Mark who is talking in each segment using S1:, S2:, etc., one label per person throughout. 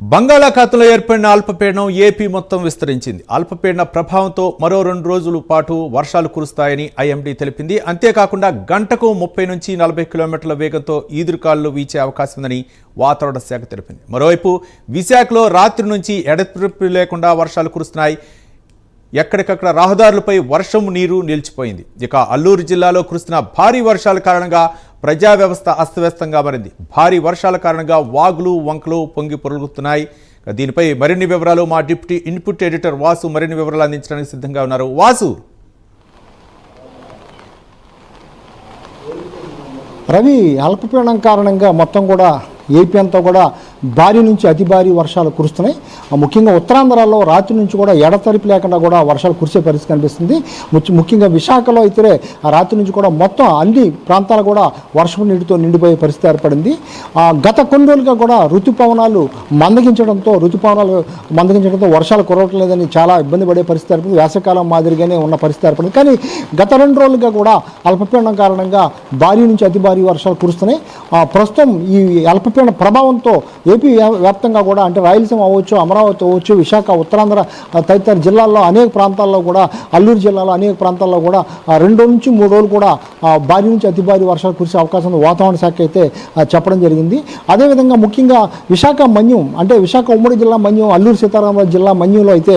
S1: బంగాళాఖాతంలో ఏర్పడిన అల్పపీడనం ఏపీ మొత్తం విస్తరించింది. అల్పపీడన ప్రభావంతో మరో రెండు రోజుల పాటు వర్షాలు కురుస్తాయని ఐఎండీ తెలిపింది. అంతేకాకుండా గంటకు ముప్పై నుంచి నలభై కిలోమీటర్ల వేగంతో ఈదురుకాళ్ళు వీచే అవకాశం ఉందని వాతావరణ శాఖ తెలిపింది. మరోవైపు విశాఖలో రాత్రి నుంచి ఎడతెరిపి లేకుండా వర్షాలు కురుస్తున్నాయి. ఎక్కడికక్కడ రహదారులపై వర్షం నీరు నిలిచిపోయింది. ఇక అల్లూరు జిల్లాలో కురుస్తున్న భారీ వర్షాల కారణంగా ప్రజా వ్యవస్థ అస్తవ్యస్తంగా మారింది. భారీ వర్షాల కారణంగా వాగులు వంకలు పొంగి పొరుగుతున్నాయి దీనిపై మరిన్ని వివరాలు మా డిప్యూటీ ఇన్పుట్ ఎడిటర్ వాసు మరిన్ని వివరాలు అందించడానికి సిద్ధంగా ఉన్నారు. వాసు!
S2: రవి అల్పపీడనం కారణంగా మొత్తం కూడా ఏపీ అంతా కూడా భారీ నుంచి అతి భారీ వర్షాలు కురుస్తున్నాయి. ఆ ముఖ్యంగా ఉత్తరాంధ్రలో రాత్రి నుంచి కూడా ఎడతెరిపి లేకుండా కూడా వర్షాలు కురిసే పరిస్థితి కనిపిస్తుంది. ముఖ్యంగా విశాఖలో అయితే రాత్రి నుంచి కూడా మొత్తం అన్ని ప్రాంతాలు కూడా వర్షపు నీటితో నిండిపోయే పరిస్థితి ఏర్పడింది. ఆ గత కొన్ని రోజులుగా కూడా ఋతుపవనాలు మందగించడంతో ఋతుపవనాలు మందగించడంతో వర్షాలు కురవట్లేదని చాలా ఇబ్బంది పడే పరిస్థితి ఏర్పడింది. వేసవకాలం మాదిరిగానే ఉన్న పరిస్థితి ఏర్పడింది. కానీ గత రెండు రోజులుగా కూడా అల్పపీడనం కారణంగా భారీ నుంచి అతి భారీ వర్షాలు కురుస్తున్నాయి. ఆ, ప్రస్తుతం ఈ అల్పపీడన ప్రభావంతో ఏపీ వ్యాప్తంగా కూడా అంటే రాయలసీమ అవ్వచ్చు అమరావతి అవ్వచ్చు విశాఖ ఉత్తరాంధ్ర తదితర జిల్లాల్లో అనేక ప్రాంతాల్లో కూడా అల్లూరు జిల్లాలో అనేక ప్రాంతాల్లో కూడా రెండు నుంచి మూడు రోజులు కూడా భారీ నుంచి అతి భారీ వర్షాలు కురిసే అవకాశం ఉంది. వాతావరణ శాఖ అయితే చెప్పడం జరిగింది. అదేవిధంగా ముఖ్యంగా విశాఖ మన్యం అంటే విశాఖ ఉమ్మడి జిల్లా మన్యం అల్లూరు సీతారామరాజు జిల్లా మన్యంలో అయితే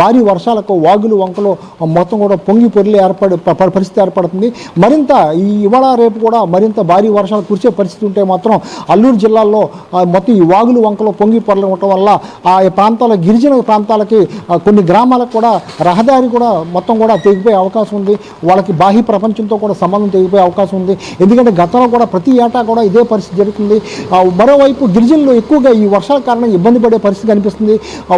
S2: భారీ వర్షాలకు వాగులు వంకలు మొత్తం కూడా పొంగి పొరిలి ఏర్పడి పరిస్థితి ఏర్పడుతుంది. మరింత ఈ ఇవాళ రేపు కూడా మరింత భారీ వర్షాలు కురిసే పరిస్థితి ఉంటే మాత్రం అల్లూరు జిల్లాలో మొత్తం ఈ వాగులు వంకలు పొంగి పొరలు ఉండటం వల్ల ఆ ప్రాంతాల గిరిజన ప్రాంతాలకి కొన్ని గ్రామాలకు కూడా రహదారి కూడా మొత్తం కూడా తెగిపోయే అవకాశం ఉంది. వాళ్ళకి బాహ్య ప్రపంచంతో కూడా సంబంధం తెగిపోయే అవకాశం ఉంది. ఎందుకంటే గతంలో కూడా ప్రతి ఏటా కూడా ఇదే పరిస్థితి జరుగుతుంది. మరోవైపు గిరిజనులు ఎక్కువగా ఈ వర్షాల కారణంగా ఇబ్బంది పడే పరిస్థితి కనిపిస్తుంది.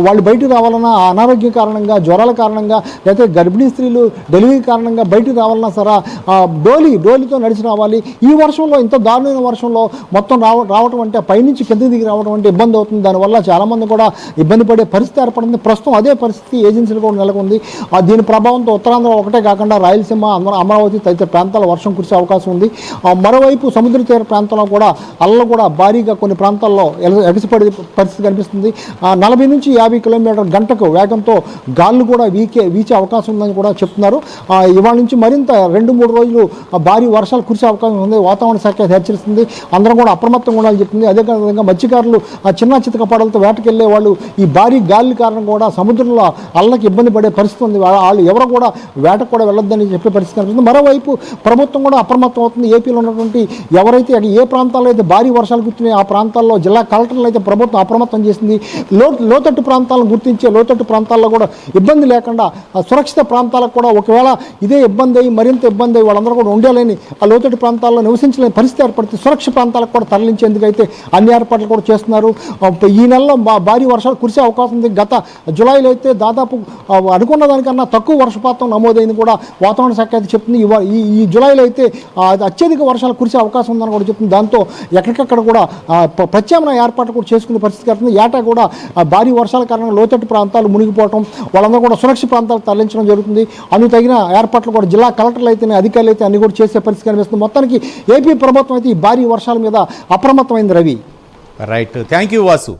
S2: వాళ్ళు బయటకు రావాలన్నా ఆ అనారోగ్యం కారణంగా జ్వరాల కారణంగా లేకపోతే గర్భిణీ స్త్రీలు డెలివరీ కారణంగా బయటకు రావాలన్నా సరే ఆ, డోలి డోలితో నడిచి రావాలి. ఈ వర్షంలో ఇంత దారుణమైన వర్షంలో మొత్తం రావ రావటం అంటే పైనుంచి కింద దిగి రావడం అంటే ఇబ్బంది అవుతుంది. దానివల్ల చాలామంది కూడా ఇబ్బంది పడే పరిస్థితి ఏర్పడింది. ప్రస్తుతం అదే పరిస్థితి ఏజెన్సీలు కూడా నెలకొంది. ఆ దీని ప్రభావంతో ఉత్తరాంధ్ర ఒకటే కాకుండా రాయలసీమ అమరావతి తదితర ప్రాంతాల వర్షం కురిసే అవకాశం ఉంది. మరోవైపు సముద్ర తీర ప్రాంతంలో కూడా అల్ల కూడా భారీగా కొన్ని ప్రాంతాల్లో ఎగసిపడే పరిస్థితి కనిపిస్తుంది. నలభై నుంచి యాభై కిలోమీటర్ గంటకు వేగంతో గాళ్ళు కూడా వీకే వీచే అవకాశం ఉందని కూడా చెప్తున్నారు. ఇవాళ నుంచి మరింత రెండు మూడు రోజులు భారీ వర్షాలు కురిసే అవకాశం ఉంది. వాతావరణ శాఖ హెచ్చరిస్తుంది. అందరం కూడా అప్రమత్తంగా ఉండాలని చెప్తుంది. అదే విధంగా మత్స్యకారులు ఆ చిన్న చితక పడవలతో వేటకెళ్ళే వాళ్ళు ఈ భారీ గాలి కారణం కూడా సముద్రంలో అల్లకి ఇబ్బంది పడే పరిస్థితి ఉంది. వాళ్ళు ఎవరు కూడా వేటకు కూడా వెళ్ళొద్దని చెప్పే పరిస్థితి కనిపిస్తుంది. మరోవైపు ప్రభుత్వం కూడా అప్రమత్తం అవుతుంది. ఏపీలో ఉన్నటువంటి ఎవరైతే అటు ఏ ప్రాంతాల్లో అయితే భారీ వర్షాలు గుర్తున్నాయి ఆ ప్రాంతాల్లో జిల్లా కలెక్టర్లు అయితే ప్రభుత్వం అప్రమత్తం చేసింది. లో లోతట్టు ప్రాంతాలను గుర్తించే లోతట్టు ప్రాంతాల్లో కూడా ఇబ్బంది లేకుండా ఆ సురక్షిత ప్రాంతాలకు కూడా ఒకవేళ ఇదే ఇబ్బంది అయ్యి మరింత ఇబ్బంది అయ్యి వాళ్ళందరూ కూడా ఉండలేని ఆ లోతట్టు ప్రాంతాల్లో నివసించలేని పరిస్థితి ఏర్పడుతుంది సురక్ష ప్రాంతాలకు కూడా తరలించేందుకైతే అన్ని ఏర్పాట్లు కూడా చేస్తున్నారు. ఈ నెలలో భారీ వర్షాలు కురిసే అవకాశం ఉంది. గత జులైలో అయితే దాదాపు అనుకున్న దానికన్నా తక్కువ వర్షపాతం నమోదైంది కూడా వాతావరణ శాఖ అయితే చెప్తుంది. ఈ ఈ జులైలో అయితే అత్యధిక వర్షాలు కురిసే అవకాశం ఉందని కూడా చెప్తుంది. దాంతో ఎక్కడికక్కడ కూడా ప్రత్యామ్నాయ ఏర్పాట్లు కూడా చేసుకునే పరిస్థితి కలుగుతుంది. ఏటా కూడా భారీ వర్షాల కారణంగా లోతట్టు ప్రాంతాలు మునిగిపోవటం వాళ్ళందరూ కూడా సురక్షిత ప్రాంతాలకు తరలించడం జరుగుతుంది. అందుకు తగిన ఏర్పాట్లు కూడా జిల్లా కలెక్టర్లు అయితేనే అధికారులు అయితే అన్ని కూడా చేసే పరిస్థితి కనిపిస్తుంది. మొత్తానికి ఏపీ ప్రభుత్వం అయితే ఈ భారీ వర్షాల మీద అప్రమత్తమైంది Ravi.
S1: Right thank you Vasu